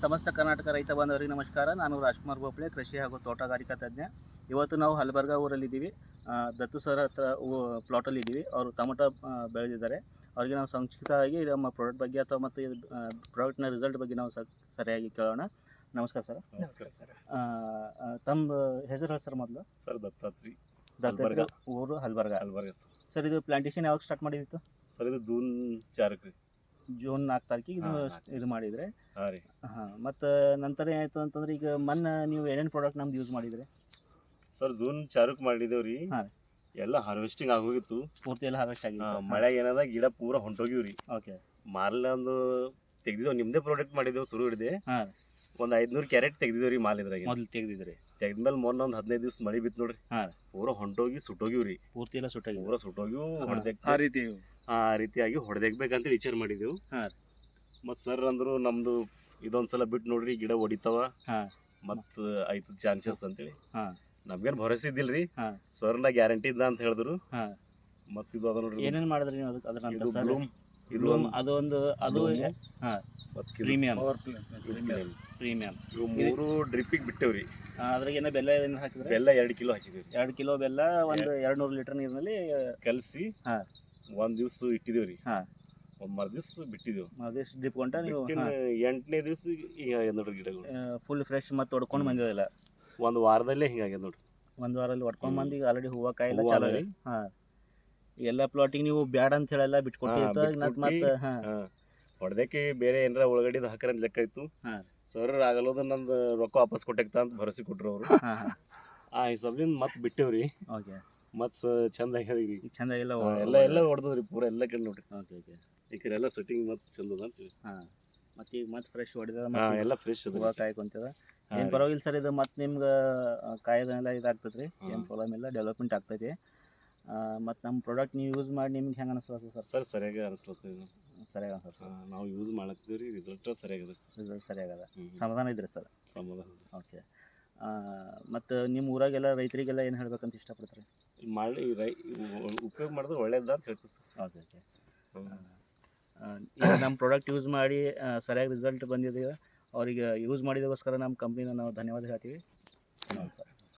ಸಮಸ್ತ ಕರ್ನಾಟಕ ರೈತ ಬಾಂಧವರಿಗೆ ನಮಸ್ಕಾರ. ನಾನು ರಾಜ್ಕುಮಾರ್ ಗೋಪ್ಲೆ ಕೃಷಿ ಹಾಗೂ ತೋಟಗಾರಿಕಾ ತಜ್ಞ. ಇವತ್ತು ನಾವು ಹಲಬರ್ಗ ಊರಲ್ಲಿದ್ದೀವಿ ದತ್ತು ಸರ್ ಹತ್ರ ಪ್ಲಾಟಲ್ಲಿ ಇದ್ದೀವಿ. ಅವರು ಟೊಮೊಟೊ ಬೆಳೆದಿದ್ದಾರೆ. ಅವರಿಗೆ ನಾವು ಸಂಕ್ಷಿಪ್ತವಾಗಿ ನಮ್ಮ ಪ್ರಾಡಕ್ಟ್ ಬಗ್ಗೆ ಅಥವಾ ಮತ್ತು ಪ್ರಾಡಕ್ಟ್ನ ರಿಸಲ್ಟ್ ಬಗ್ಗೆ ನಾವು ಸ- ಸರಿಯಾಗಿ ಕೇಳೋಣ. ನಮಸ್ಕಾರ ಸರ್. ನಮಸ್ಕಾರ ಸರ್. ತಮ್ಮ ಹೆಸರು ಹೇಳಿ ಸರ್ ಮೊದಲು? ಸರ್ ದತ್ತಾತ್ರಿ. ದತ್ತಾತ್ರಿ ಊರು ಹಲ್ಬರ್ಗ. ಹಲ್ಬರ್ಗ ಸರ್. ಸರ್ ಇದು ಪ್ಲಾಂಟೇಶನ್ ಯಾವಾಗ ಸ್ಟಾರ್ಟ್ ಮಾಡಿದಿತ್ತು ಸರ್ ಇದು ಜೂನ್ ಚಾರಕ್ಕೆ ಜೂನ್ ನಾಲ್ಕು ತಾರೀಕಿಗೆ ಇದು ಮಾಡಿದ್ರೆ ಮತ್ತೆ ಇದು ಮಾಡಿದರೆ. ಹಾಂ ಮತ್ತು ನಂತರ ಏನಾಯ್ತು ಅಂತಂದ್ರೆ ಈಗ ಮೊನ್ನೆ ನೀವು ಏನೇನು ಪ್ರಾಡಕ್ಟ್ ನಮ್ದು ಯೂಸ್ ಮಾಡಿದ್ರೆ? ಸರ್ ಜೂನ್ ಚಾರಕ್ಕೆ ಮಾಡಿದೇವ್ರಿ ರೀ. ಎಲ್ಲ ಹಾರ್ವೆಸ್ಟಿಂಗ್ ಆಗೋಗಿತ್ತು. ಪೂರ್ತಿ ಎಲ್ಲ ಹಾರ್ವೆಸ್ಟ್ ಆಗಿ ಮಳೆ ಏನದ ಗಿಡ ಪೂರ ಹೊಂಟೋಗಿವ್ರಿ ಓಕೆ ಮಾಲ್ ಒಂದು ತೆಗ್ದಿದ್ದೇವೆ ನಿಮ್ಮದೇ ಪ್ರಾಡಕ್ಟ್ ಮಾಡಿದ್ದೇವೆ ಶುರು ಹಿಡಿದೆ. ಹಾಂ ಒಂದು ಐದ್ನೂರು ಕ್ಯಾರೆಟ್ ತೆಗ್ದಿದ್ರಿ ರೀ ಮಾಲ್ ಇದ್ರಾಗ ಮೊದಲು ತೆಗ್ದಿದ್ರಿ. ತೆಗ್ದ್ಮೇಲೆ ಮೊನ್ನೆ ಒಂದ್ ಹದಿನೈದು ದಿವಸ ಮಳಿ ಬಿತ್ತು ನೋಡ್ರಿ. ಹಾ. ಪೂರ ಹೊಂಟೋಗಿ ಸುಟ್ಟೋಗಿವ್ರಿ ಪೂರ್ತಿ ಎಲ್ಲ ಸುಟ್ಟಾಗಿದೆ ಪೂರ ಸುಟ್ಟೋಗಿವು ಹೊಡೆದೇ ಆ ರೀತಿ ಆ ರೀತಿಯಾಗಿ ಹೊಡೆದಕ್ಬೇಕಂತ ವಿಚಾರ ಮಾಡಿದೆವು. ಹಾ. ಮತ್ತು ಸರ್ ಅಂದ್ರು ನಮ್ದು ಇದೊಂದ್ಸಲ ಬಿಟ್ಟು ನೋಡ್ರಿ ಗಿಡ ಹೊಡಿತಾವ ಹಾ. ಮತ್ತು ಚಾನ್ಸಸ್ ಅಂತೇಳಿ. ಹಾ. ನಮ್ಗೇನು ಭರೋಸೆ ಇದ್ದಿಲ್ರಿ. ಹಾ. ಸರ್ನ ಗ್ಯಾರಂಟಿ ಇದ್ದ ಅಂತ ಹೇಳಿದ್ರು. ಹಾ. ಮತ್ತು ಇದು ಅದ ನೋಡ್ರಿ. ಏನೇನ್ ಮಾಡಿದ್ರಿ ನೀವು ಅದಕ್ಕೆ ಅದರ ಇದು ಸರ್? ಬ್ಲೂಮ್ ಇದು ಅದು ಒಂದು ಅದು ಹಾ. ಪ್ರೀಮಿಯಂ. Power premium. ಇವು ಮೂರು ಡ್ರಿಪ್ಪಿಗೆ ಬಿಟ್ಟೇವ್ರಿ. ಅದ್ರಾಗ ಏನೋ ಬೆಲ್ಲ ಏನು ಹಾಕಿದ್ರೆ? ಬೆಲ್ಲ ಎರಡು ಕಿಲೋ ಹಾಕಿದ್ವಿ ಎರಡು ಕಿಲೋ ಬೆಲ್ಲ ಒಂದು ಎರಡು ನೂರು ಲೀಟರ್ ನೀರಿನಲ್ಲಿ ಕಲಸಿ ಒಂದು ಒಂದ್ ದಿವ್ಸ ಇಟ್ಟಿದೇವ್ರಿ ಹಾಂ. ಒಂದು ಮರ್ ದಿವ್ಸ ಬಿಟ್ಟಿದೇವು ಅದೆಷ್ಟು ಡಿಪ್ ಕೊಂಟ ನೀವು ಎಂಟನೇ ದಿವ್ಸ ಈಗ ಆಗ್ಯದ ನೋಡ್ರಿ ಗಿಡಗಳು. ಫುಲ್ ಫ್ರೆಶ್ ಮತ್ತೆ ಹೊಡ್ಕೊಂಡು. ಬಂದಿದೆಲ್ಲ ಒಂದ್ ವಾರದಲ್ಲೇ ಹಿಂಗಾಗ್ಯದ ನೋಡ್ರಿ. ಒಂದು ವಾರಲ್ಲಿ ಹೊಡ್ಕೊಂಡು. ಬಂದು ಈಗ ಆಲ್ರೆಡಿ ಹೂವು ಕಾಯಿಲ್ಲ ಎಲ್ಲ ರೀ ಚಾಲು ಹಾಂ. ಎಲ್ಲ ಪ್ಲಾಟಿಂಗ್ ನೀವು ಬ್ಯಾಡ ಅಂತ ಹೇಳಲ್ಲ ಬಿಟ್ಕೊಟ್ಟಿರ್ತ ಹಾ, ಮತ್ತೆ. ಹೊಡೆದಕ್ಕೆ ಬೇರೆ ಏನಾರ ಒಳಗಡೆ ಹಾಕರ ಲೆಕ್ಕ ಇತ್ತು. ಸರ್ ಆಗಲ್ಲೋದು ನಂದು ರೊಕ್ಕ ವಾಪಸ್ ಕೊಟ್ಟಾಕ್ತ ಅಂತ ಭರಸಿ ಕೊಟ್ರು ಅವರು. ಆ ಹಿಸಾಬ್ಲಿಂದ ಮತ್ತೆ ಬಿಟ್ಟೇವ್ರಿ. ಓಕೆ. ಮತ್ ಚಂದ ಆಗ್ಯದ್ರಿ. ಚಂದ ಆಗಿಲ್ಲ ಎಲ್ಲ ಎಲ್ಲ ಹೊಡೆದ್ರಿ ಪೂರ ಎಲ್ಲ ಕಡೆ ನೋಡ್ರಿ. Okay okay. ಈ ಕಡೆ ಎಲ್ಲ ಸೆಟ್ಟಿಂಗ್ ಮತ್ತೆ ಚಂದ ಅದ ಅಂತೀವಿ ಹಾಂ. ಮತ್ತೆ ಈಗ ಮತ್ತೆ ಫ್ರೆಶ್ ಹೊಡೆದ ಮತ್ತೆ ಎಲ್ಲ ಫ್ರೆಶ್ ಅದ. ಹೂವು ಕಾಯಿ ಕುಂತದ ಏನು ಪರವಾಗಿಲ್ಲ ಸರ್ ಇದು ಮತ್ತೆ ನಿಮ್ಗೆ ಕಾಯ್ದೆಲ್ಲ ಇದಾಗ್ತದೆ ರೀ ಹಾ. ಏನು ಪ್ರಾಬ್ಲಮ್ ಇಲ್ಲ ಡೆವಲಪ್ಮೆಂಟ್ ಆಗ್ತೈತಿ. ಮತ್ತು ನಮ್ಮ ಪ್ರಾಡಕ್ಟ್ ನೀವು ಯೂಸ್ ಮಾಡಿ ನಿಮ್ಗೆ ಹೆಂಗೆ ಅನಿಸ್ತದೆ ಸರ್? ಸರ್ ಸರಿಯಾಗಿ ಅನಿಸ್ಲತ್ತ ಇದು. ಸರಿಯಾಗಿ ಅನ್ಸುತ್ತೆ ನಾವು ಯೂಸ್ ಮಾಡಕ್ತಿವ್ರಿ ರಿಸಲ್ಟ್ ಸರಿಯಾಗಿದೆ ರಿಸಲ್ಟ್ ಸರಿಯಾಗದ. ಸಮಾಧಾನ ಇದ್ರಿ ಸರ್? ಸಮಾಧಾನ ಓಕೆ ಮತ್ತು ನಿಮ್ಮ ಊರಾಗೆಲ್ಲ ರೈತರಿಗೆಲ್ಲ ಏನು ಹೇಳ್ಬೇಕಂತ ಇಷ್ಟಪಡ್ತಾರೆ? ಮಾಡಿ ರೈ ಉಪಯೋಗ ಮಾಡಿದ್ರೆ ಒಳ್ಳೇದ ಅಂತ ಹೇಳ್ತೀವಿ ಸರ್. ಓಕೆ ಓಕೆ ಈಗ ನಮ್ಮ ಪ್ರಾಡಕ್ಟ್ ಯೂಸ್ ಮಾಡಿ ಸರಿಯಾಗಿ ರಿಸಲ್ಟ್ ಬಂದಿದೆ ಅವರಿಗೆ ಯೂಸ್ ಮಾಡಿದಕ್ಕೋಸ್ಕರ ನಮ್ಮ ಕಂಪ್ನಿನ ನಾವು ಧನ್ಯವಾದ ಹೇಳ್ತೀವಿ. ನಮಸ್ಕಾರ